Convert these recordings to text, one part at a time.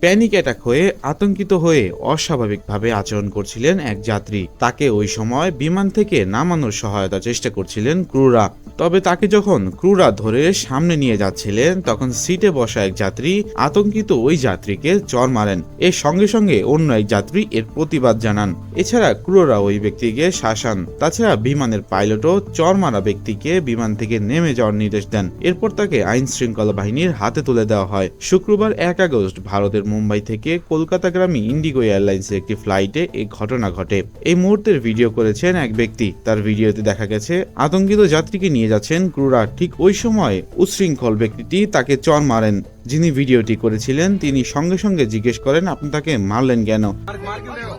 Panic attack হয়ে আতঙ্কিত হয়ে অস্বাভাবিকভাবে আচরণ করছিলেন এক যাত্রী। তাকে ওই সময় বিমান থেকে নামানোর সহায়তা চেষ্টা করছিলেন ক্রুরা। তবে তাকে যখন ক্রুরা ধরে সামনে নিয়ে যাচ্ছিলেন, তখন সিটে বসা এক যাত্রী আতঙ্কিত ওই যাত্রীকে চর মারেন। এর সঙ্গে সঙ্গে অন্য এক যাত্রী এর প্রতিবাদ জানান। এছাড়া ক্রুরা ওই ব্যক্তিকে শাসান, তাছাড়া বিমানের পাইলটও চর মারা ব্যক্তিকে বিমান থেকে নেমে যাওয়ার নির্দেশ দেন। এরপর তাকে আইন শৃঙ্খলা বাহিনীর হাতে তুলে দেওয়া হয়। শুক্রবার এক আগস্ট ভারতের মুম্বাই থেকে কলকাতাগামী ইন্ডিগো এয়ারলাইন্সের একটি ফ্লাইটে এই ঘটনা ঘটে। এই মুহূর্তের ভিডিও করেছেন এক ব্যক্তি। তার ভিডিওতে দেখা গেছে, আতঙ্কিত যাত্রীকে নিয়ে যাচ্ছেন ক্রুরা ঠিক ওই সময় উচ্ছৃঙ্খল ব্যক্তিটি তাকে চর মারেন যিনি ভিডিওটি করেছিলেন তিনি সঙ্গে সঙ্গে জিজ্ঞেস করেন আপনি তাকে মারলেন কেন मार मार क्यों रहे हो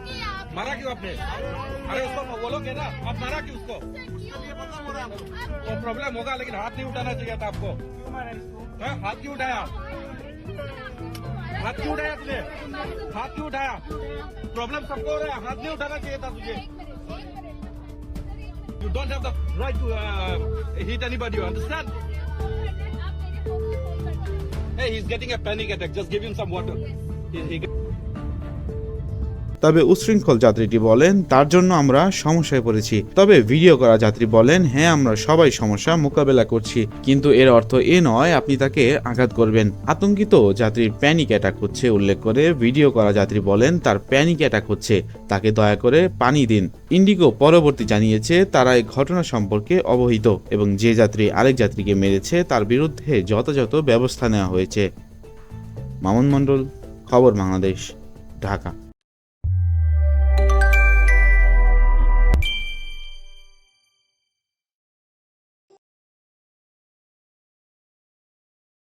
मारा क्यों आपने अरे उसको बोलोगे ना आप मारा क्यों उसको तो प्रॉब्लम होगा लेकिन हाथ नहीं उठाना चाहिए था आपको हाँ, हाथ क्यों उठाया हाथ क्यों उठाया तुझे हाथ क्यों उठाया प्रॉब्लम सबको हो रहा है हाथ नहीं उठाना चाहिए था तुझे You don't have the right to uh, hit anybody, you understand? Hey, he's getting a panic attack. Just give him some water. He, he... তবে উচ্ছৃঙ্খল যাত্রীটি বলেন, তার জন্য আমরা সমস্যায় পড়েছি। তবে ভিডিও করা যাত্রী বলেন হ্যাঁ আমরা সবাই সমস্যা মোকাবেলা করছি। কিন্তু এর অর্থ এ নয়, আপনি তাকে আঘাত করবেন। আতঙ্কিত যাত্রীর প্যানিক অ্যাটাক হচ্ছে উল্লেখ করে ভিডিও করা যাত্রী বলেন, তার প্যানিক অ্যাটাক হচ্ছে। তাকে দয়া করে পানি দিন। ইন্ডিগো পরবর্তী জানিয়েছে, তারা এই ঘটনা সম্পর্কে অবহিত এবং যে যাত্রী আরেক যাত্রীকে মেরেছে, তার বিরুদ্ধে যথাযথ ব্যবস্থা নেওয়া হয়েছে। মামুন মণ্ডল, খবর বাংলাদেশ, ঢাকা।